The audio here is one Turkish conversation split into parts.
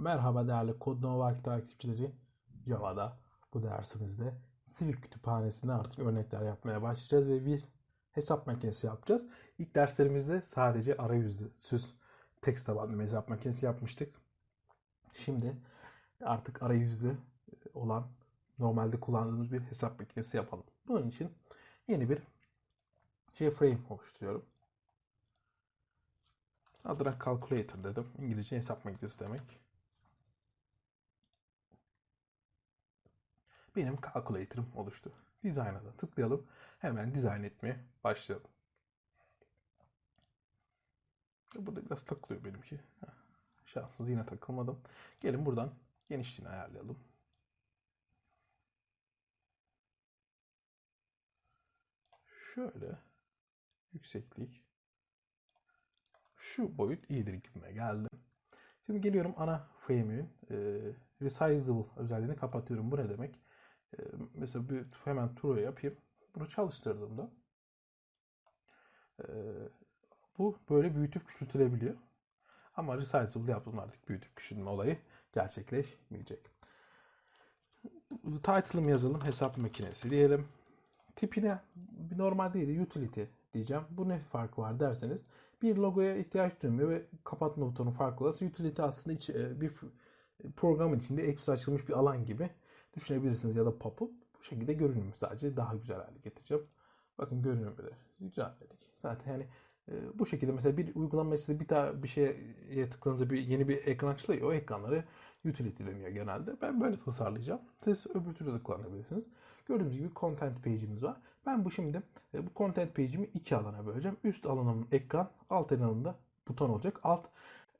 Merhaba değerli Kodnova takipçileri. Java'da bu dersimizde Civic kütüphanesinde artık örnekler yapmaya başlayacağız ve bir hesap makinesi yapacağız. İlk derslerimizde sadece arayüzlü, süs, text tabanlı hesap makinesi yapmıştık. Şimdi artık arayüzlü olan normalde kullandığımız bir hesap makinesi yapalım. Bunun için yeni bir JFrame oluşturuyorum. Adına calculator dedim. İngilizce hesap makinesi demek. Benim calculator'ım oluştu. Design'a da tıklayalım. Hemen dizayn etmeye başlayalım. Burada biraz takılıyor benimki. Şanssız yine takılmadım. Gelin buradan genişliğini ayarlayalım. Şöyle yükseklik şu boyut iyidir gibime geldi. Şimdi geliyorum ana frame'in e, resizable özelliğini kapatıyorum. Bu ne demek? Mesela bir, hemen true yapayım. Bunu çalıştırdığımda bu böyle büyütüp küçültülebiliyor. Ama resizable yaptığımda artık büyütüp küçültme olayı gerçekleşmeyecek. Title'ım yazalım. Hesap makinesi diyelim. Tipine normal değil de utility diyeceğim. Bu ne farkı var derseniz bir logoya ihtiyaç duymuyor ve kapatma butonu farklı olası utility aslında iç, e, bir programın içinde ekstra açılmış bir alan gibi düşünebilirsiniz ya da pop-up bu şekilde görünümü sadece daha güzel hale getireceğim. Bakın görünümü de güzelledik. Zaten yani e, bu şekilde mesela bir uygulama içinde bir tane bir şeye tıklanınca bir yeni bir ekran açılıyor. O ekranları utility deniyor genelde. Ben böyle tasarlayacağım. Siz öbür türlü de kullanabilirsiniz. Gördüğünüz gibi content page'imiz var. Ben bu şimdi e, bu content page'imi iki alana böleceğim. Üst alanım ekran, alt alanımda buton olacak. Alt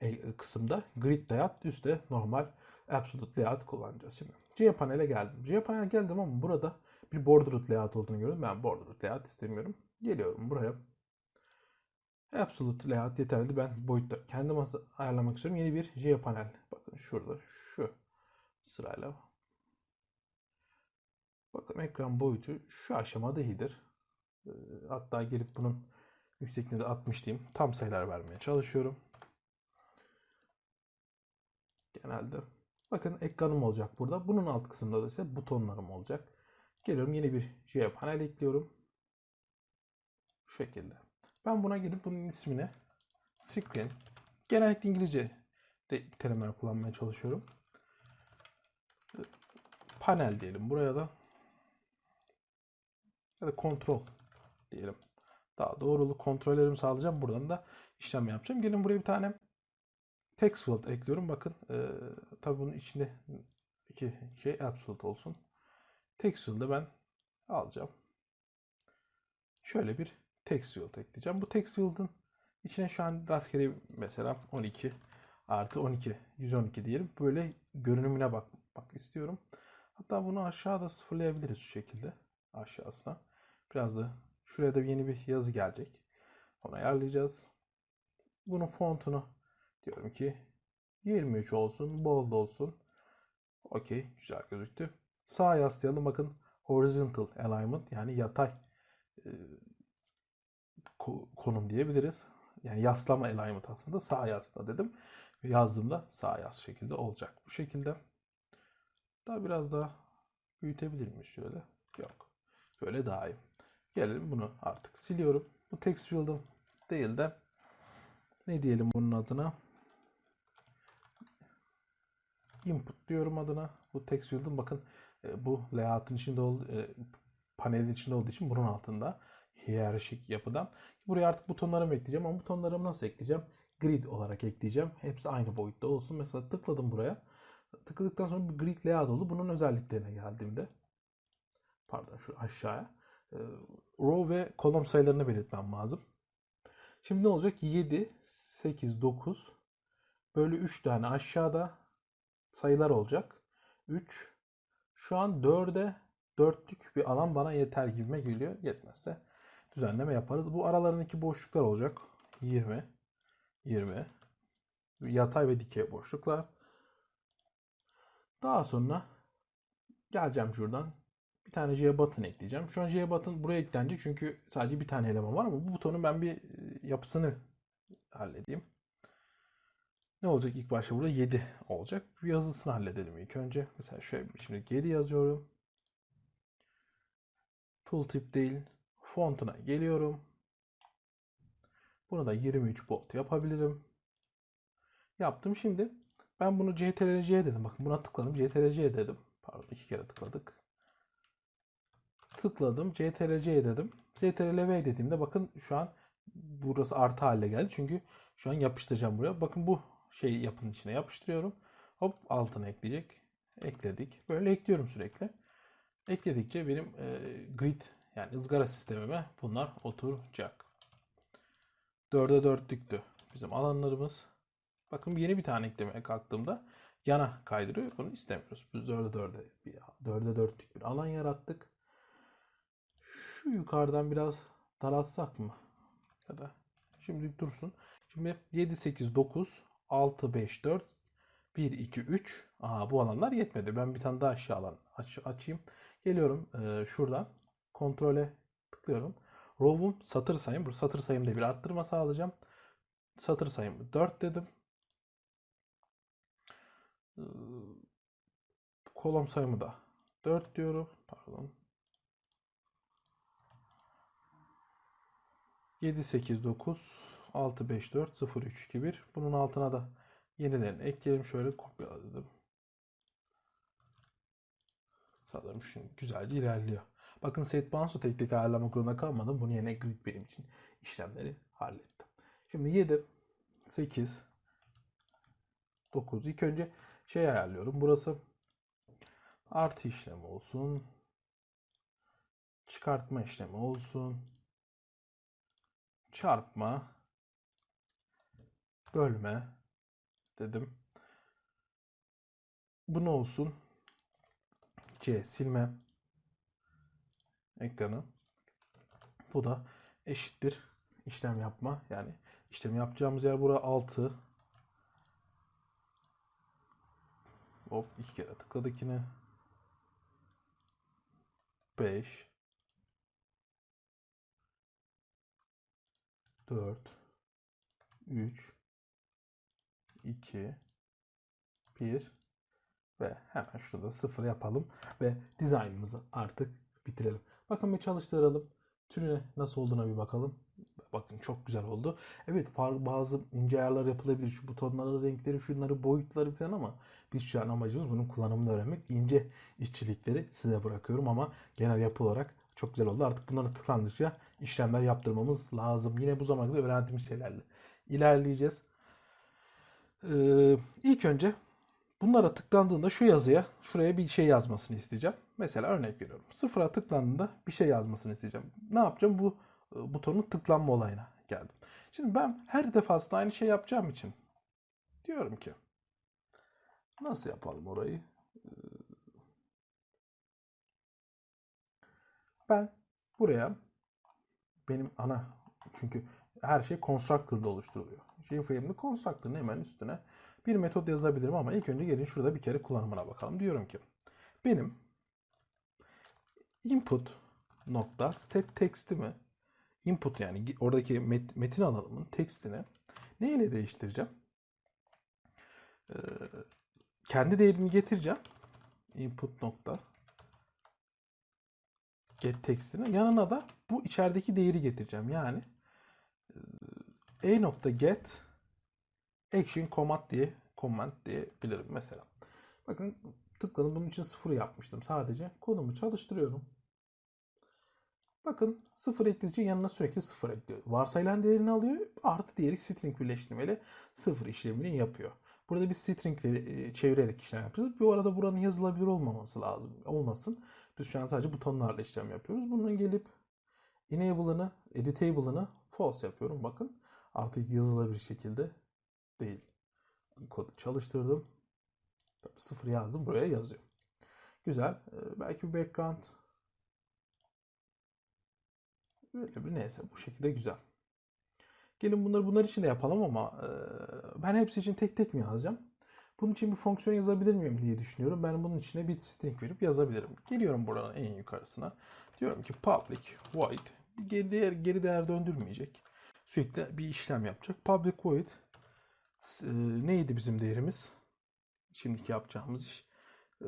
e, kısımda grid layout, üstte normal absolute layout kullanacağız. Şimdi cPanel'e geldim. cPanel'e geldim ama burada bir bordered layout olduğunu gördüm. Ben bordered layout istemiyorum. Geliyorum buraya. Absolute layout yeterli. Ben boyutta kendim ayarlamak istiyorum. Yeni bir cPanel. Bakın şurada şu sırayla Bakın ekran boyutu şu aşamada iyidir. Ee, hatta gelip bunun yüksekliğini de 60 diyeyim. Tam sayılar vermeye çalışıyorum. Genelde. Bakın ekranım olacak burada. Bunun alt kısmında da ise butonlarım olacak. Geliyorum yeni bir J panel ekliyorum. Şu şekilde. Ben buna gidip bunun ismine screen genellikle İngilizce de terimler kullanmaya çalışıyorum. Panel diyelim buraya da ya da kontrol diyelim. Daha doğrulu kontrollerimi sağlayacağım. Buradan da işlem yapacağım. Gelin buraya bir tane text field ekliyorum. Bakın e, tabi bunun içinde iki şey absolute olsun. Text field'ı ben alacağım. Şöyle bir text field ekleyeceğim. Bu text field'ın içine şu an rastgele mesela 12 artı 12 112 diyelim. Böyle görünümüne bakmak istiyorum. Hatta bunu aşağıda sıfırlayabiliriz şu şekilde aşağısına. Biraz da şuraya da yeni bir yazı gelecek. Onu ayarlayacağız. Bunun fontunu diyorum ki 23 olsun, bold olsun. Okey, güzel gözüktü. Sağa yaslayalım. Bakın horizontal alignment yani yatay e, konum diyebiliriz. Yani yaslama alignment aslında sağ yasla dedim. Yazdığımda sağ yaz şekilde olacak. Bu şekilde. Daha biraz daha büyütebilir miyiz şöyle? Yok. Böyle daha iyi. Gelelim bunu artık siliyorum. Bu text field'ım değil de ne diyelim bunun adına? Input diyorum adına. Bu text field'ın bakın e, bu layout'un içinde ol, e, panelin içinde olduğu için bunun altında hiyerarşik yapıdan. Buraya artık butonlarımı ekleyeceğim ama butonlarımı nasıl ekleyeceğim? Grid olarak ekleyeceğim. Hepsi aynı boyutta olsun. Mesela tıkladım buraya. Tıkladıktan sonra bir grid layout oldu. Bunun özelliklerine geldiğimde pardon şu aşağıya e, row ve kolom sayılarını belirtmem lazım. Şimdi ne olacak? 7, 8, 9 böyle 3 tane aşağıda sayılar olacak. 3 şu an 4'e 4'lük bir alan bana yeter gibime geliyor. Yetmezse düzenleme yaparız. Bu aralarındaki boşluklar olacak. 20 20 yatay ve dikey boşluklar. Daha sonra geleceğim şuradan bir tane J button ekleyeceğim. Şu an J button buraya eklenecek çünkü sadece bir tane eleman var ama bu butonun ben bir e, yapısını halledeyim. Ne olacak ilk başta burada 7 olacak. Bir yazısını halledelim ilk önce. Mesela şöyle şimdi 7 yazıyorum. Tooltip değil. Fontuna geliyorum. Bunu da 23 bold yapabilirim. Yaptım şimdi. Ben bunu CTRL-C dedim. Bakın buna tıkladım. CTRL-C dedim. Pardon iki kere tıkladık. Tıkladım. CTRL-C dedim. CTRL-V dediğimde bakın şu an burası artı hale geldi. Çünkü şu an yapıştıracağım buraya. Bakın bu şeyi yapının içine yapıştırıyorum. Hop altına ekleyecek. Ekledik. Böyle ekliyorum sürekli. Ekledikçe benim e, grid yani ızgara sistemime bunlar oturacak. 4'e 4'lüktü bizim alanlarımız. Bakın yeni bir tane eklemeye kalktığımda yana kaydırıyor. Bunu istemiyoruz. Biz 4'e 4'e bir 4'e 4'lük bir alan yarattık. Şu yukarıdan biraz daraltsak mı? Ya da şimdi dursun. Şimdi 7 8 9 6 5 4 1 2 3. Aha bu alanlar yetmedi. Ben bir tane daha aşağı alan aç, açayım. Geliyorum e, şuradan kontrole tıklıyorum. Row'um satır sayım. Bu satır sayımda bir arttırma sağlayacağım. Satır sayımı 4 dedim. Ee, kolom sayımı da 4 diyorum. Pardon. 7 8 9 6 5 4 0 3 2 1. Bunun altına da yeniden ekleyelim. Şöyle kopyaladım. Sanırım şimdi güzelce ilerliyor. Bakın set bounce'u tek tek ayarlamak zorunda kalmadım. Bunu yine grid benim için işlemleri hallettim. Şimdi 7, 8, 9. İlk önce şey ayarlıyorum. Burası artı işlemi olsun. Çıkartma işlemi olsun. Çarpma. Bölme dedim. Bu ne olsun? C silme ekranı. Bu da eşittir işlem yapma. Yani işlem yapacağımız yer bura 6. Hop iki kere tıkladık yine. 5 4 3 2 1 ve hemen şurada sıfır yapalım ve dizaynımızı artık bitirelim. Bakın bir çalıştıralım. Türüne nasıl olduğuna bir bakalım. Bakın çok güzel oldu. Evet farklı bazı ince ayarlar yapılabilir. Şu butonları, renkleri, şunları, boyutları falan ama biz şu an amacımız bunun kullanımını öğrenmek. İnce işçilikleri size bırakıyorum ama genel yapı olarak çok güzel oldu. Artık bunları tıklandıkça işlemler yaptırmamız lazım. Yine bu zamana kadar öğrendiğimiz şeylerle ilerleyeceğiz. Ee, ilk önce bunlara tıklandığında şu yazıya şuraya bir şey yazmasını isteyeceğim. Mesela örnek veriyorum. Sıfıra tıklandığında bir şey yazmasını isteyeceğim. Ne yapacağım? Bu e, butonun tıklanma olayına geldim. Şimdi ben her defasında aynı şey yapacağım için diyorum ki nasıl yapalım orayı? Ee, Ben buraya benim ana çünkü her şey constructor'da oluşturuluyor. JFrame'de constructor'ın hemen üstüne bir metot yazabilirim ama ilk önce gelin şurada bir kere kullanımına bakalım. Diyorum ki benim input nokta set tekstimi input yani oradaki met- metin alanımın tekstini ne ile değiştireceğim? Ee, kendi değerini getireceğim. Input nokta get tekstine yanına da bu içerideki değeri getireceğim. Yani e nokta get action command diye command diyebilirim mesela. Bakın tıkladım bunun için sıfır yapmıştım sadece. Kodumu çalıştırıyorum. Bakın sıfır ekleyince yanına sürekli sıfır ekliyor. Varsayılan değerini alıyor. Artı diğeri string birleştirmeyle sıfır işlemini yapıyor. Burada biz stringleri çevirerek işlem yapıyoruz. Bu arada buranın yazılabilir olmaması lazım. Olmasın. Biz şu an sadece butonlarla işlem yapıyoruz. Bunun gelip enable'ını, editable'ını false yapıyorum. Bakın artık yazılabilir şekilde değil. Kodu çalıştırdım. Tabii sıfır yazdım. Buraya yazıyor. Güzel. Belki bir background Böyle bir neyse bu şekilde güzel. Gelin bunları bunlar için de yapalım ama e, ben hepsi için tek tek mi yazacağım? Bunun için bir fonksiyon yazabilir miyim diye düşünüyorum. Ben bunun içine bir string verip yazabilirim. Geliyorum buranın en yukarısına. Diyorum ki public void geri değer, geri değer döndürmeyecek. Sürekli bir işlem yapacak. Public void e, neydi bizim değerimiz? Şimdiki yapacağımız iş e,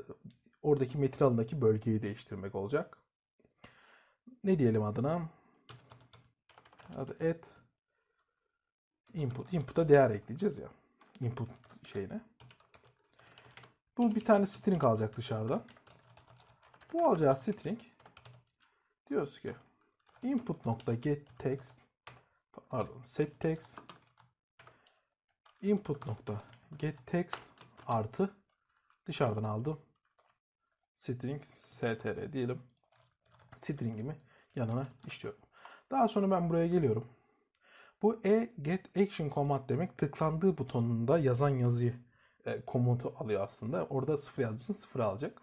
oradaki metin alanındaki bölgeyi değiştirmek olacak. Ne diyelim adına? Adı add input. Input'a değer ekleyeceğiz ya. Input şeyine. Bu bir tane string alacak dışarıdan. Bu alacağı string diyoruz ki input nokta get text pardon set text input nokta get text artı dışarıdan aldım string str diyelim stringimi yanına işliyorum. Daha sonra ben buraya geliyorum. Bu e get action command demek tıklandığı butonunda yazan yazıyı e, komutu alıyor aslında. Orada sıfır yazmışsın sıfır alacak.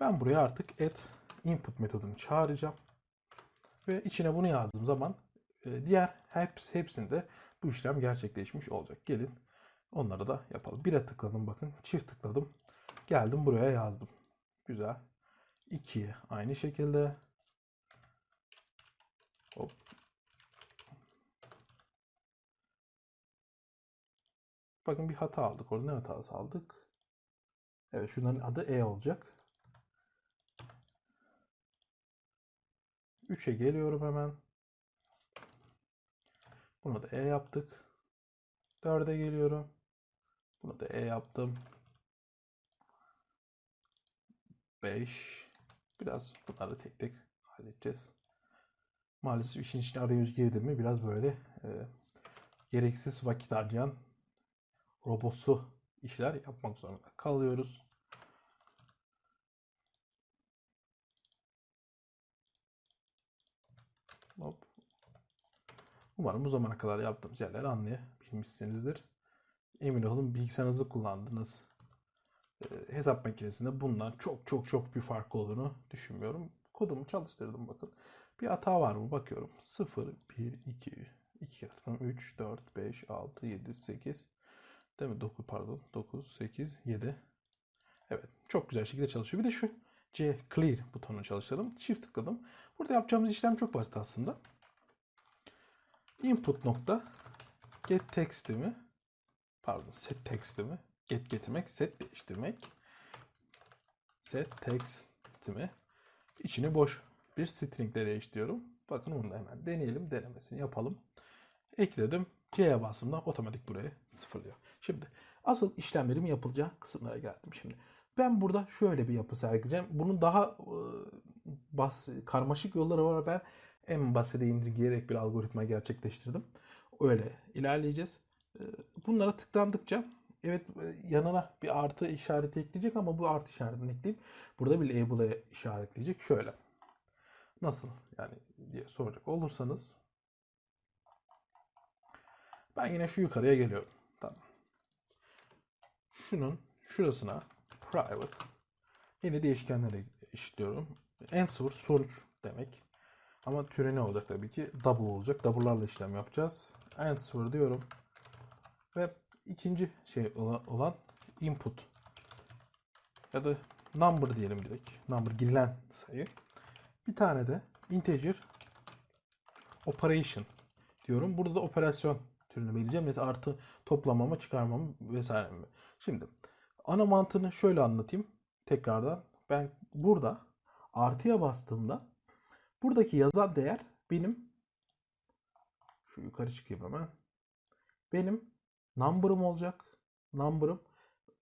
Ben buraya artık add input metodunu çağıracağım. Ve içine bunu yazdığım zaman e, diğer heps, hepsinde bu işlem gerçekleşmiş olacak. Gelin onları da yapalım. Bire tıkladım bakın. Çift tıkladım. Geldim buraya yazdım. Güzel. 2'ye aynı şekilde. Hop. Bakın bir hata aldık. Orada ne hatası aldık? Evet şunların adı E olacak. 3'e geliyorum hemen. Bunu da E yaptık. 4'e geliyorum. Bunu da E yaptım. 5. Biraz bunları tek tek halledeceğiz. Maalesef işin içine arayüz girdi mi biraz böyle e, gereksiz vakit harcayan robotsu işler yapmak zorunda kalıyoruz. Hop. Umarım bu zamana kadar yaptığımız yerleri anlayabilmişsinizdir. Emin olun bilgisayarınızı kullandınız. Ee, hesap makinesinde bundan çok çok çok bir fark olduğunu düşünmüyorum. Kodumu çalıştırdım bakın. Bir hata var mı bakıyorum. 0, 1, 2, 2 kere tıkladım. 3, 4, 5, 6, 7, 8. Değil mi? 9 pardon. 9, 8, 7. Evet. Çok güzel şekilde çalışıyor. Bir de şu C clear butonunu çalıştırdım. Shift tıkladım. Burada yapacağımız işlem çok basit aslında. Input nokta get text'imi pardon set text'imi get getirmek set değiştirmek set text'imi içini boş bir stringle değiştiriyorum. Bakın onu da hemen deneyelim. Denemesini yapalım. Ekledim. C'ye bastığımda otomatik buraya sıfırlıyor. Şimdi asıl işlemlerim yapılacağı kısımlara geldim şimdi. Ben burada şöyle bir yapı sergileyeceğim. Bunun daha bas, karmaşık yolları var. Ben en basite indirgeyerek bir algoritma gerçekleştirdim. Öyle ilerleyeceğiz. Bunlara tıklandıkça evet yanına bir artı işareti ekleyecek ama bu artı işaretini ekleyip burada bir label'e işaretleyecek. Şöyle. Nasıl yani diye soracak olursanız ben yine şu yukarıya geliyorum. Tamam. Şunun şurasına private yeni değişkenlere işliyorum. Answer sonuç demek. Ama türü ne olacak tabii ki? Double olacak. Double'larla işlem yapacağız. Answer diyorum. Ve ikinci şey olan, input ya da number diyelim direkt. Number girilen sayı. Bir tane de integer operation diyorum. Burada da operasyon türünü belirleyeceğim. Mesela artı toplamamı, çıkarmamı vesaire. Şimdi ana mantığını şöyle anlatayım tekrardan. Ben burada artıya bastığımda buradaki yazan değer benim şu yukarı çıkayım hemen. Benim number'ım olacak. Number'ım.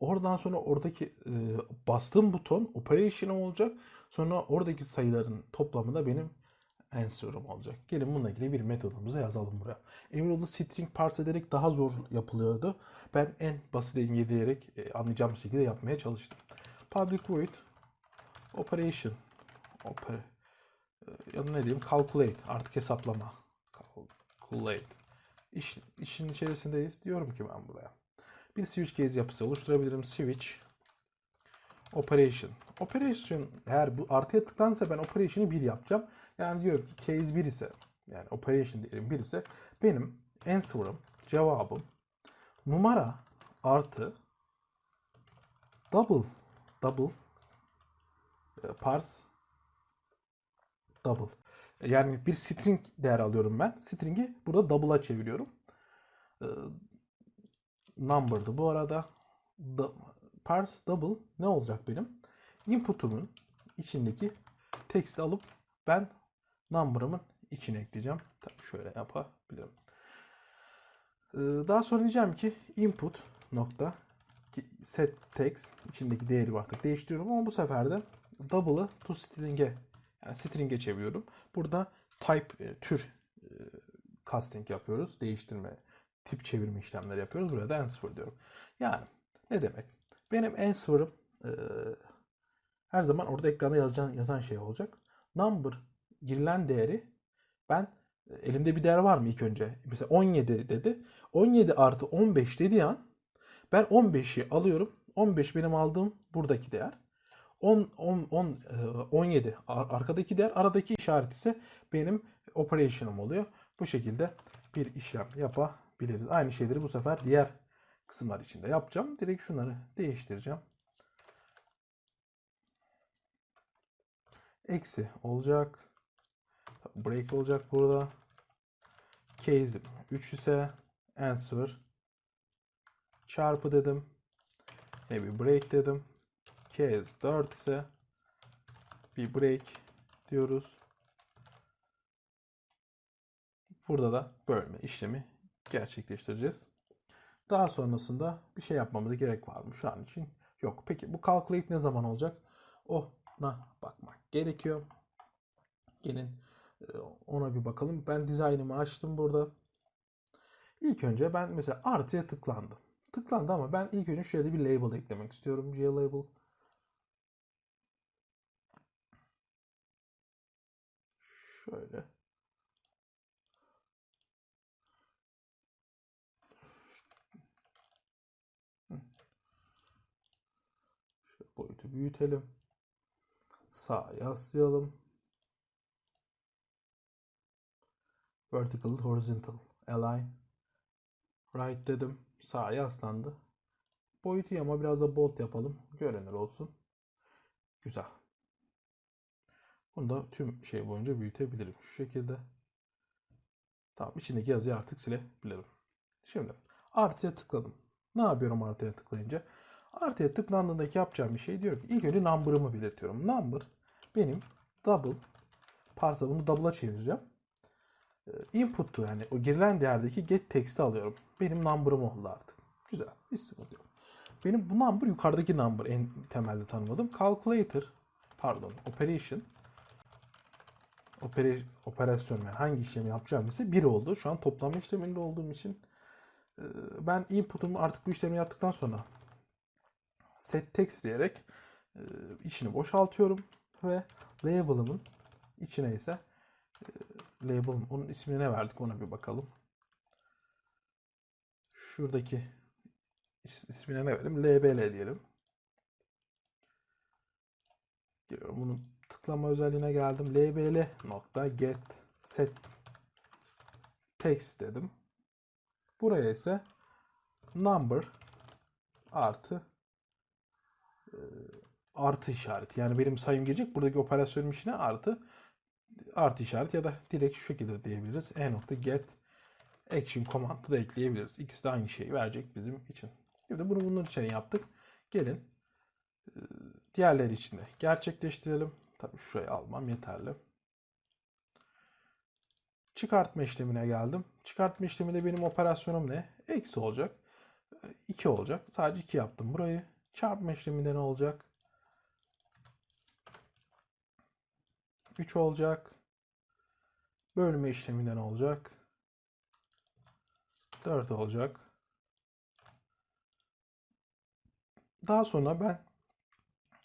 Oradan sonra oradaki e, bastığım buton operation'ım olacak. Sonra oradaki sayıların toplamı da benim answer'ım olacak. Gelin bununla ilgili bir metodumuzu yazalım buraya. Emin olun string parse ederek daha zor yapılıyordu. Ben en basit indirgeyerek e, anlayacağım şekilde yapmaya çalıştım. Public void operation oper e, ya ne diyeyim calculate artık hesaplama calculate İş, işin içerisindeyiz. Diyorum ki ben buraya. Bir switch case yapısı oluşturabilirim. Switch operation. Operation eğer bu artıya tıklansa ben operation'ı 1 yapacağım. Yani diyor ki case 1 ise yani operation diyelim 1 ise benim answer'ım, cevabım numara artı double double e, parse double. Yani bir string değer alıyorum ben. String'i burada double'a çeviriyorum. e, number'dı bu arada. Da, parse double ne olacak benim? Input'umun içindeki teksti alıp ben number'ımın içine ekleyeceğim. Tabii şöyle yapabilirim. Ee, Daha sonra diyeceğim ki input nokta set text içindeki değeri artık değiştiriyorum ama bu sefer de double'ı to string'e yani string'e çeviriyorum. Burada type e, tür e, casting yapıyoruz. Değiştirme, tip çevirme işlemleri yapıyoruz. Buraya da answer diyorum. Yani ne demek? Benim answer'ım e, her zaman orada ekranda yazan, yazan şey olacak. Number girilen değeri ben elimde bir değer var mı ilk önce? Mesela 17 dedi. 17 artı 15 dediği an ben 15'i alıyorum. 15 benim aldığım buradaki değer. 10, 10, 10, e, 17 ar- arkadaki değer. Aradaki işaret ise benim operation'ım oluyor. Bu şekilde bir işlem yapabiliriz. Aynı şeyleri bu sefer diğer kısımlar için de yapacağım. Direkt şunları değiştireceğim. Eksi olacak. Break olacak burada. Case'im 3 ise answer çarpı dedim. E bir break dedim. Case 4 ise bir break diyoruz. Burada da bölme işlemi gerçekleştireceğiz. Daha sonrasında bir şey yapmamıza gerek var mı? Şu an için yok. Peki bu calculate ne zaman olacak? Ona bakmak gerekiyor. Gelin e, ona bir bakalım. Ben dizaynımı açtım burada. İlk önce ben mesela artıya tıklandı. Tıklandı ama ben ilk önce şöyle bir label eklemek istiyorum. glabel. Şöyle. Hı. Şöyle boyutu büyütelim. Sağa yaslayalım. Vertical, horizontal, align. Right dedim. Sağa yaslandı. Boyutu ama biraz da bold yapalım. Görünür olsun. Güzel. Bunu da tüm şey boyunca büyütebilirim. Şu şekilde. Tamam içindeki yazıyı artık silebilirim. Şimdi artıya tıkladım. Ne yapıyorum artıya tıklayınca? Artıya tıklandığındaki yapacağım bir şey diyorum ki ilk önce number'ımı belirtiyorum. Number benim double parsa bunu double'a çevireceğim. Ee, Input'tu yani o girilen değerdeki get text'i alıyorum. Benim number'ım oldu artık. Güzel. Hiç sıkıntı yok. Benim bu number yukarıdaki number en temelde tanımladım. Calculator pardon operation opera, operasyon yani hangi işlemi yapacağım ise 1 oldu. Şu an toplama işleminde olduğum için e, ben input'umu artık bu işlemi yaptıktan sonra set text diyerek e, içini boşaltıyorum ve label'ımın içine ise e, label onun ismini ne verdik ona bir bakalım. Şuradaki is- ismine ne verelim? LBL diyelim. Geliyorum. Bunun tıklama özelliğine geldim. LBL nokta get set text dedim. Buraya ise number artı artı işareti. Yani benim sayım gelecek. Buradaki operasyonun içine artı artı işareti ya da direkt şu şekilde diyebiliriz. E nokta get action command'ı da ekleyebiliriz. İkisi de aynı şeyi verecek bizim için. Şimdi bunu bunun için yaptık. Gelin e, diğerleri için de gerçekleştirelim. Tabii şurayı almam yeterli. Çıkartma işlemine geldim. Çıkartma işleminde benim operasyonum ne? Eksi olacak. 2 olacak. Sadece 2 yaptım burayı. Çarpma işleminde ne olacak? 3 olacak. Bölme işleminde ne olacak? 4 olacak. Daha sonra ben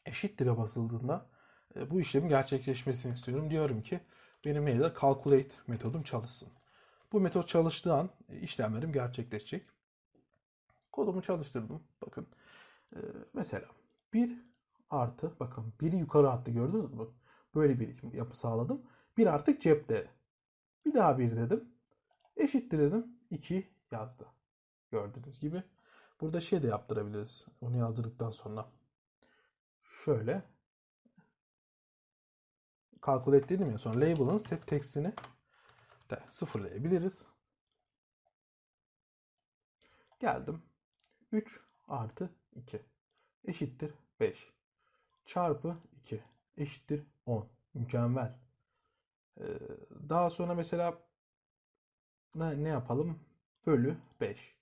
eşittir'e basıldığında e, bu işlemin gerçekleşmesini istiyorum. Diyorum ki benim neydi? Calculate metodum çalışsın. Bu metot çalıştığı an e, işlemlerim gerçekleşecek. Kodumu çalıştırdım. Bakın. E, mesela 1 artı bakın 1'i yukarı attı gördünüz mü? Böyle bir yapı sağladım. 1 artık cepte. Bir daha 1 dedim. Eşittir dedim. 2 yazdı. Gördüğünüz gibi. Burada şey de yaptırabiliriz. Onu yazdırdıktan sonra. Şöyle. Calculate dedim ya sonra label'ın set text'ini de sıfırlayabiliriz. Geldim. 3 artı 2 eşittir 5. Çarpı 2 eşittir 10. Mükemmel. Ee, daha sonra mesela ne, ne yapalım? Bölü 5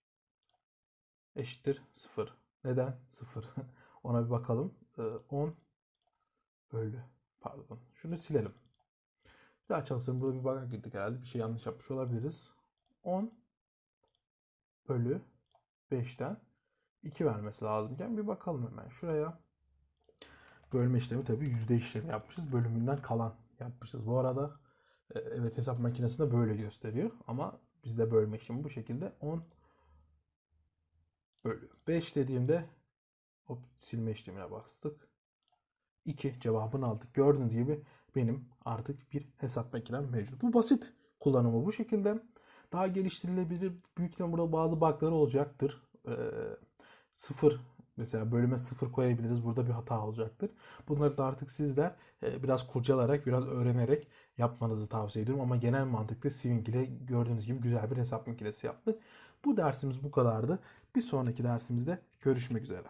eşittir 0. Neden 0? Ona bir bakalım. Ee, 10 bölü pardon. Şunu silelim. Bir daha çalışalım. Burada bir bug'a girdik herhalde. Bir şey yanlış yapmış olabiliriz. 10 bölü 5'ten 2 vermesi lazımken bir bakalım hemen şuraya. Bölme işlemi tabii yüzde işlemi yapmışız. Bölümünden kalan yapmışız. Bu arada e, evet hesap makinesinde böyle gösteriyor ama bizde bölme işlemi bu şekilde 10 bölü 5 dediğimde hop silme işlemine bastık. 2 cevabını aldık. Gördüğünüz gibi benim artık bir hesap makinem mevcut. Bu basit kullanımı bu şekilde. Daha geliştirilebilir. Büyük ihtimalle burada bazı bug'ları olacaktır. Ee, sıfır mesela bölüme sıfır koyabiliriz. Burada bir hata olacaktır. Bunları da artık sizler e, biraz kurcalayarak, biraz öğrenerek yapmanızı tavsiye ediyorum. Ama genel mantıklı Swing ile gördüğünüz gibi güzel bir hesap makinesi yaptık. Bu dersimiz bu kadardı. Bir sonraki dersimizde görüşmek üzere.